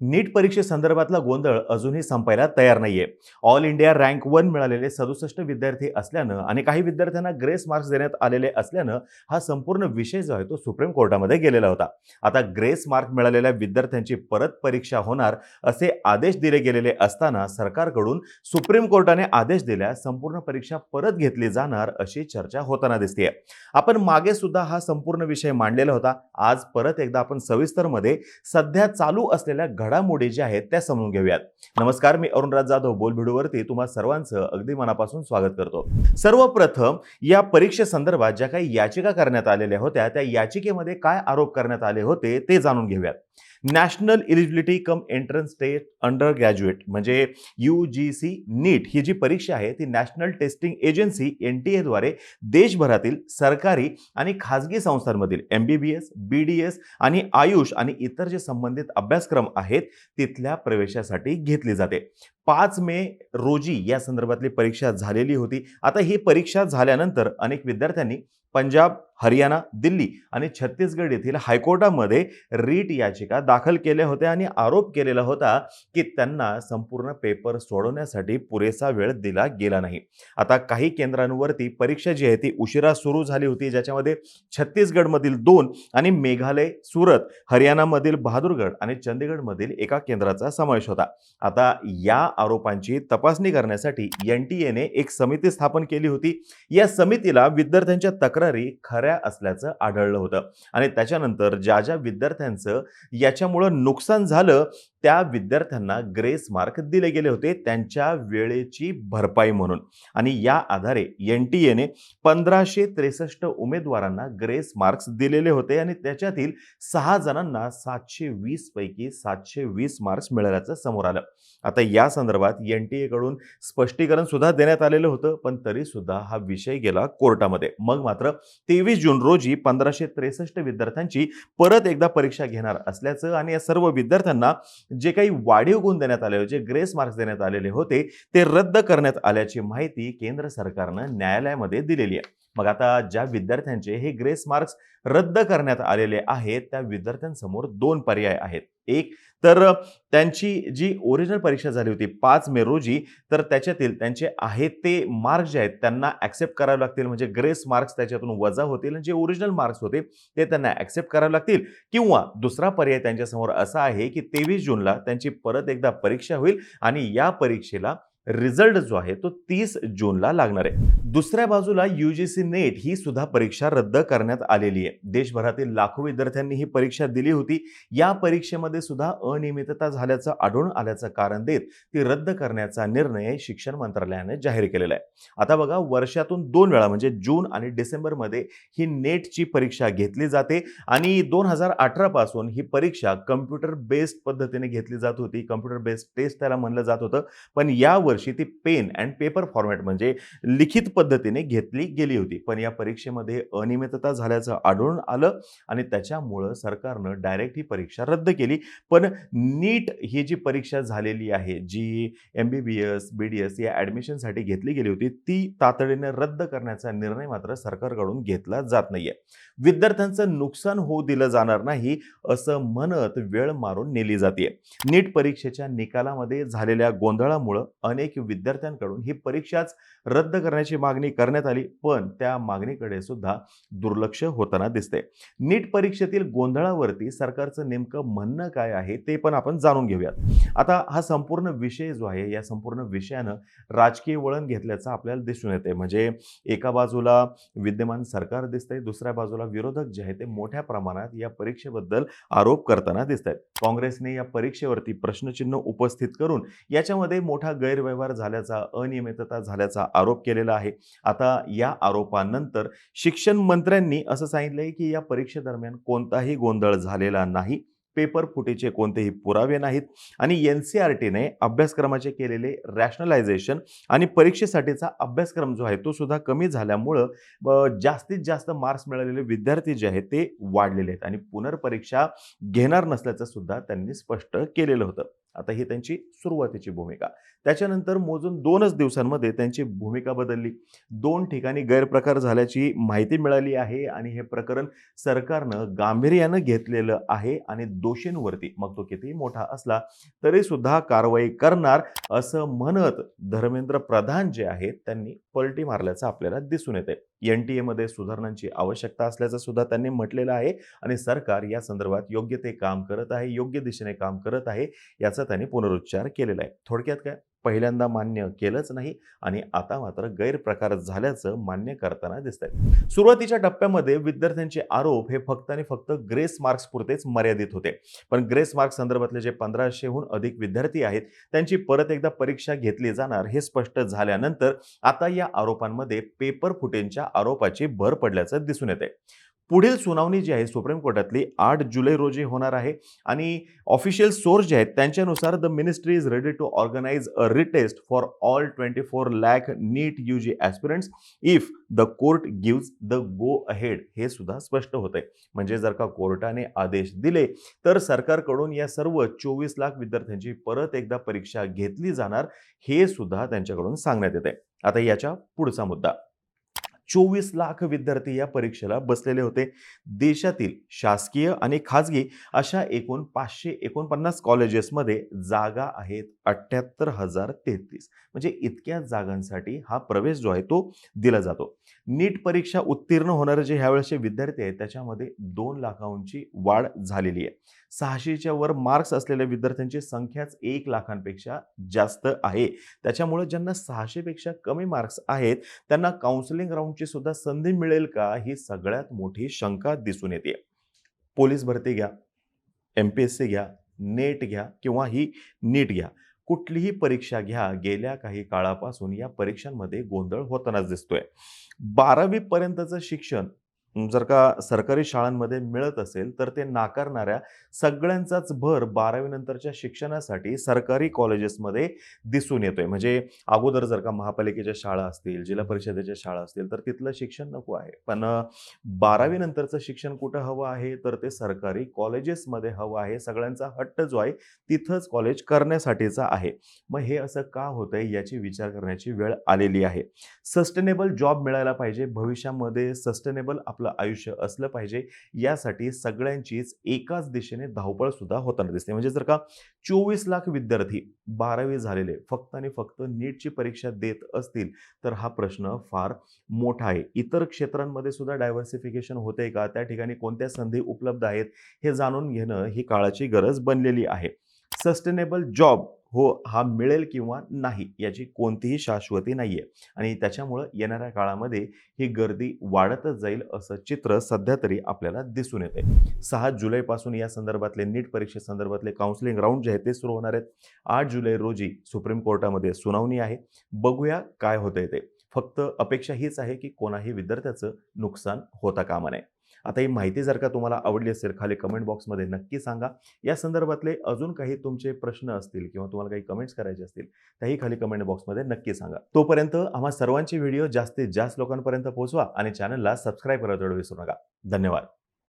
नीट परीक्षेसंदर्भातला गोंधळ अजूनही संपायला तयार नाहीये. ऑल इंडिया रँक वन मिळालेले सदुसष्ट विद्यार्थी असल्यानं आणि काही विद्यार्थ्यांना ग्रेस मार्क्स देण्यात आलेले असल्यानं हा संपूर्ण विषय जो आहे तो सुप्रीम कोर्टामध्ये गेलेला होता. आता ग्रेस मार्क मिळालेल्या विद्यार्थ्यांची परत परीक्षा होणार असे आदेश दिले गेलेले असताना सरकारकडून सुप्रीम कोर्टाने आदेश दिल्यास संपूर्ण परीक्षा परत घेतली जाणार अशी चर्चा होताना दिसतेय. आपण मागे सुद्धा हा संपूर्ण विषय मांडलेला होता. आज परत एकदा आपण सविस्तरमध्ये सध्या चालू असलेल्या घडामोडी ज्या आहेत त्या समजून घेऊयात. नमस्कार मी अरुणराज जाधव बोलभिडूवरती तुम्हा सर्वांचं अगदी मनापासून स्वागत करतो. सर्वप्रथम या परीक्षेसंदर्भात ज्या काही याचिका करण्यात आलेल्या होत्या त्या याचिकेमध्ये काय आरोप करण्यात आले होते ते जाणून घेऊयात. National eligibility cum entrance test under graduate म्हणजे यू जी सी नीट ही जी परीक्षा आहे ती national testing agency N T एद्वारे देशभरातील सरकारी आणि खाजगी संस्थांमधील M B B S B D S आणि आयुष आणि इतर जे संबंधित अभ्यासक्रम आहेत तिथल्या प्रवेशासाठी घेतली जाते. पाच मे रोजी या संदर्भातली परीक्षा झालेली होती. आता ही परीक्षा झाल्यानंतर अनेक विद्यार्थ्यांनी पंजाब हरियाणा दिल्ली आणि छत्तीसगड येथील हायकोर्टामध्ये रीट याचिका दाखल केल्या होत्या आणि आरोप केलेला होता की त्यांना संपूर्ण पेपर सोडवण्यासाठी पुरेसा वेळ दिला गेला नाही. आता काही केंद्रांवरती परीक्षा जी आहे ती उशिरा सुरू झाली होती ज्याच्यामध्ये छत्तीसगडमधील दोन आणि मेघालय सुरत हरियाणामधील बहादूरगड आणि चंदीगडमधील एका केंद्राचा समावेश होता. आता या आरोपांची तपासणी करण्यासाठी एन टी एने एक समिती स्थापन केली होती. या समितीला विद्यार्थ्यांच्या तक्रारी खऱ्या असल्याचं आढळलं होतं. आणि त्याच्यानंतर ज्या ज्या विद्यार्थ्यांचं याच्यामुळं नुकसान झालं त्या विद्यार्थ्यांना ग्रेस मार्क दिले गेले होते त्यांच्या वेळेची भरपाई म्हणून. आणि या आधारे एन टी एने पंधराशे त्रेसष्ट उमेदवारांना ग्रेस मार्क्स दिलेले होते आणि त्याच्यातील सहा जणांना सातशे वीस पैकी सातशे वीस मार्क्स मिळाल्याचं समोर आलं. आता या संदर्भात एन टी एकडून स्पष्टीकरण सुद्धा देण्यात आलेलं होतं पण तरी सुद्धा हा विषय गेला कोर्टामध्ये. मग मात्र तेवीस जून रोजी पंधराशे त्रेसष्ट विद्यार्थ्यांची परत एकदा परीक्षा घेणार असल्याचं आणि या सर्व विद्यार्थ्यांना जे काही वाढीव गुण देण्यात आले जे ग्रेस मार्क्स देण्यात आलेले होते ते रद्द करण्यात आल्याची माहिती केंद्र सरकारनं न्यायालयामध्ये दिलेली आहे. मग आता ज्या विद्यार्थ्यांचे हे ग्रेस मार्क्स रद्द करण्यात आलेले आहेत त्या विद्यार्थ्यांसमोर दोन पर्याय आहेत. एक तर त्यांची जी ओरिजिनल परीक्षा झाली होती पाच मे रोजी तर त्याच्यातील त्यांचे आहेत ते मार्क्स जे आहेत त्यांना ॲक्सेप्ट करावे लागतील. म्हणजे ग्रेस मार्क्स त्याच्यातून वजा होतील आणि जे ओरिजिनल मार्क्स होते ते त्यांना ॲक्सेप्ट करावे लागतील. किंवा दुसरा पर्याय त्यांच्यासमोर असा आहे की तेवीस जूनला त्यांची परत एकदा परीक्षा होईल आणि या परीक्षेला रिझल्ट जो आहे तो तीस जूनला लागणार आहे. दुसऱ्या बाजूला यू जी सी नेट ही सुद्धा परीक्षा रद्द करण्यात आलेली आहे. देशभरातील लाखो विद्यार्थ्यांनी ही परीक्षा दिली होती. या परीक्षेमध्ये सुद्धा अनियमितता झाल्याचं आढळून आल्याचं कारण देत ती रद्द करण्याचा निर्णय शिक्षण मंत्रालयाने जाहीर केलेला आहे. आता बघा वर्षातून दोन वेळा म्हणजे जून आणि डिसेंबरमध्ये ही नेटची परीक्षा घेतली जाते आणि दोन हजार अठरापासून ही परीक्षा कम्प्युटर बेस्ड पद्धतीने घेतली जात होती. कम्प्युटर बेस्ड टेस्ट त्याला म्हणलं जात होतं. पण या वर्षी ती पेन अँड पेपर फॉर्मॅट म्हणजे लिखित पद्धतीने घेतली गेली होती. पण या परीक्षेमध्ये अनियमितता झाल्याचं आढळून आलं आणि त्याच्यामुळं सरकारनं डायरेक्ट ही परीक्षा रद्द केली. पण नीट ही जी परीक्षा झालेली आहे जी M B B S B D S या ॲडमिशनसाठी घेतली गेली होती ती तातडीने रद्द करण्याचा निर्णय मात्र सरकारकडून घेतला जात नाहीये. विद्यार्थ्यांचं नुकसान होऊ दिलं जाणार नाही असं म्हणत वेळ मारून नेली जाते नीट परीक्षेच्या निकालामध्ये झालेल्या गोंधळामुळं अनेक विद्यार्थ्यांकडून ही परीक्षाच रद्द करण्याची मागणी करण्यात आली पण त्या मागणीकडे सुद्धा दुर्लक्ष होताना दिसते नीट परीक्षेतील गोंधळावरती सरकारचं नेमकं म्हणणं काय आहे ते पण आपण जाणून घेऊयात. आता हा संपूर्ण विषय जो आहे या संपूर्ण विषयानं राजकीय वळण घेतल्याचं आपल्याला दिसून येते म्हणजे एका बाजूला विद्यमान सरकार दिसतंय दुसऱ्या बाजूला विरोधक जे आहे ते मोठ्या प्रमाणात या परीक्षेबद्दल आरोप करताना दिसत आहेत काँग्रेसने या परीक्षेवरती प्रश्नचिन्ह उपस्थित करून याच्यामध्ये मोठा गैरव्यवहार झाल्याचा अनियमितता झाल्याचा आरोप केलेला आहे. आता या आरोपानंतर शिक्षण मंत्र्यांनी असं सांगितलंय की या परीक्षेदरम्यान कोणताही गोंधळ झालेला नाही. पेपर फुटीचे कोणतेही पुरावे नाहीत आणि एन सी आर टीने अभ्यासक्रमाचे केलेले रॅशनलायझेशन आणि परीक्षेसाठीचा अभ्यासक्रम जो आहे तो सुद्धा कमी झाल्यामुळं जास्तीत जास्त मार्क्स मिळालेले विद्यार्थी जे आहेत ते वाढलेले आहेत आणि पुनर्परीक्षा घेणार नसल्याचं सुद्धा त्यांनी स्पष्ट केलेलं होतं. आता ही त्यांची सुरुवातीची भूमिका. त्याच्यानंतर मोजून दोनच दिवसांमध्ये त्यांची भूमिका बदलली. दोन ठिकाणी गैरप्रकार झाल्याची माहिती मिळाली आहे आणि हे प्रकरण सरकारनं गांभीर्यानं घेतलेलं आहे आणि दोषींवरती मग तो कितीही मोठा असला तरी सुद्धा कारवाई करणार असं म्हणत धर्मेंद्र प्रधान जे आहेत त्यांनी पलटी मारल्याचं आपल्याला दिसून येते एन टी एमध्ये सुधारणांची आवश्यकता असल्याचं सुद्धा त्यांनी म्हटलेलं आहे आणि सरकार या संदर्भात योग्य ते काम करत आहे योग्य दिशेने काम करत आहे याचा त्यांनी पुनरुच्चार केलेला आहे. थोडक्यात काय? पहिल्यांदा मान्य केलंच नाही आणि आता मात्र गैरप्रकार झाल्याचं मान्य करताना दिसत आहे सुरुवातीच्या टप्प्यामध्ये विद्यार्थ्यांचे आरोप हे फक्त आणि फक्त ग्रेस मार्क्स पुरतेच मर्यादित होते. पण ग्रेस मार्क्स संदर्भातले जे पंधराशेहून अधिक विद्यार्थी आहेत त्यांची परत एकदा परीक्षा घेतली जाणार हे स्पष्ट झाल्यानंतर आता या आरोपांमध्ये पेपर फुटेंच्या आरोपाची भर पडल्याचं दिसून येते पुढील सुनावणी जी आहे सुप्रीम कोर्टातली आठ जुलै रोजी होणार आहे. आणि ऑफिशियल सोर्स जे आहेत त्यांच्यानुसार the ministry is ready to organize a retest for all twenty four lakh NEET U G aspirants if the court gives the go ahead हे सुद्धा स्पष्ट होतंय. म्हणजे जर का कोर्टाने आदेश दिले तर सरकारकडून या सर्व चोवीस लाख विद्यार्थ्यांची परत एकदा परीक्षा घेतली जाणार हे सुद्धा त्यांच्याकडून सांगण्यात येत आहे आता याच्या पुढचा मुद्दा. चोवीस लाख विद्यार्थी या परीक्षेला बसलेले होते. देशातील शासकीय आणि खाजगी अशा एकूण पाचशे एकोणपन्नास कॉलेजेसमध्ये जागा आहेत अठ्ठ्याहत्तर हजार तेहतीस. म्हणजे इतक्या जागांसाठी हा प्रवेश जो आहे तो दिला जातो. नीट परीक्षा उत्तीर्ण होणारे जे ह्यावेळेसचे विद्यार्थी आहेत त्याच्यामध्ये दोन लाखांची वाढ झालेली आहे. सहाशेच्या वर मार्क्स असलेल्या विद्यार्थ्यांची संख्याच एक लाखांपेक्षा जास्त आहे. त्याच्यामुळे ज्यांना सहाशेपेक्षा कमी मार्क्स आहेत त्यांना काउन्सिलिंग जॉबची सुद्धा संधी मिळेल का? ही सगळ्यात मोठी शंका दिसून येते. पोलीस भरती घ्या एम पी एस सी घ्या नेट घ्या किंवा ही नीट घ्या. कुठलीही परीक्षा घ्या गेल्या काही काळापासून या परीक्षांमध्ये गोंधळ होतानाच दिसतोय. बारावी पर्यंतचं शिक्षण जर का सरकारी शाळांमध्ये मिळत असेल तर ते नाकारणाऱ्या सगळ्यांचाच भर बारावी नंतरच्या शिक्षणासाठी सरकारी कॉलेजेसमध्ये दिसून येतोय. म्हणजे अगोदर जर का महापालिकेच्या शाळा असतील जिल्हा परिषदेच्या शाळा असतील तर तिथलं शिक्षण नको आहे. पण बारावी नंतरचं शिक्षण कुठं हवं आहे तर ते सरकारी कॉलेजेसमध्ये हवं आहे. सगळ्यांचा हट्ट जो आहे तिथंच कॉलेज करण्यासाठीचा आहे. मग हे असं का होतंय याची विचार करण्याची वेळ आलेली आहे. सस्टेनेबल जॉब मिळायला पाहिजे. भविष्यामध्ये सस्टेनेबल आपलं आयुष्य असलं पाहिजे. यासाठी सगळ्यांचीच एकाच दिशेने धावपळ सुद्धा होताना दिसते. म्हणजे जर का चोवीस लाख विद्यार्थी बारावी झालेले फक्त आणि फक्त नीटची परीक्षा देत असतील तर हा प्रश्न फार मोठा आहे. इतर क्षेत्रांमध्ये सुद्धा डायव्हर्सिफिकेशन होते का? त्या ठिकाणी कोणत्या संधी उपलब्ध आहेत? हे जाणून घेणं ही काळाची गरज बनलेली आहे. सस्टेनेबल जॉब हो हा मिळेल किंवा नाही याची कोणतीही शाश्वती नाही आहे आणि त्याच्यामुळं येणाऱ्या काळामध्ये ही गर्दी वाढतच जाईल असं चित्र सध्या तरी आपल्याला दिसून येते सहा जुलैपासून या संदर्भातले नीट परीक्षेसंदर्भातले काउन्सिलिंग राऊंड जे आहेत ते सुरू होणार आहेत. आठ जुलै रोजी सुप्रीम कोर्टामध्ये सुनावणी आहे. बघूया काय होतंय ते. फक्त अपेक्षा हीच आहे की कोणाही विद्यार्थ्याचं नुकसान होता कामा नये. आता ही माहिती जर का तुम्हाला आवडली असेल खाली कमेंट बॉक्समध्ये नक्की सांगा. या संदर्भातले अजून काही तुमचे प्रश्न असतील किंवा तुम्हाला काही कमेंट्स करायचे असतील त्याही खाली कमेंट बॉक्समध्ये नक्की सांगा. तोपर्यंत आम्हा सर्वांचे व्हिडिओ जास्तीत जास्त लोकांपर्यंत पोहोचवा आणि चॅनलला सबस्क्राईब करायला विसरू नका. धन्यवाद.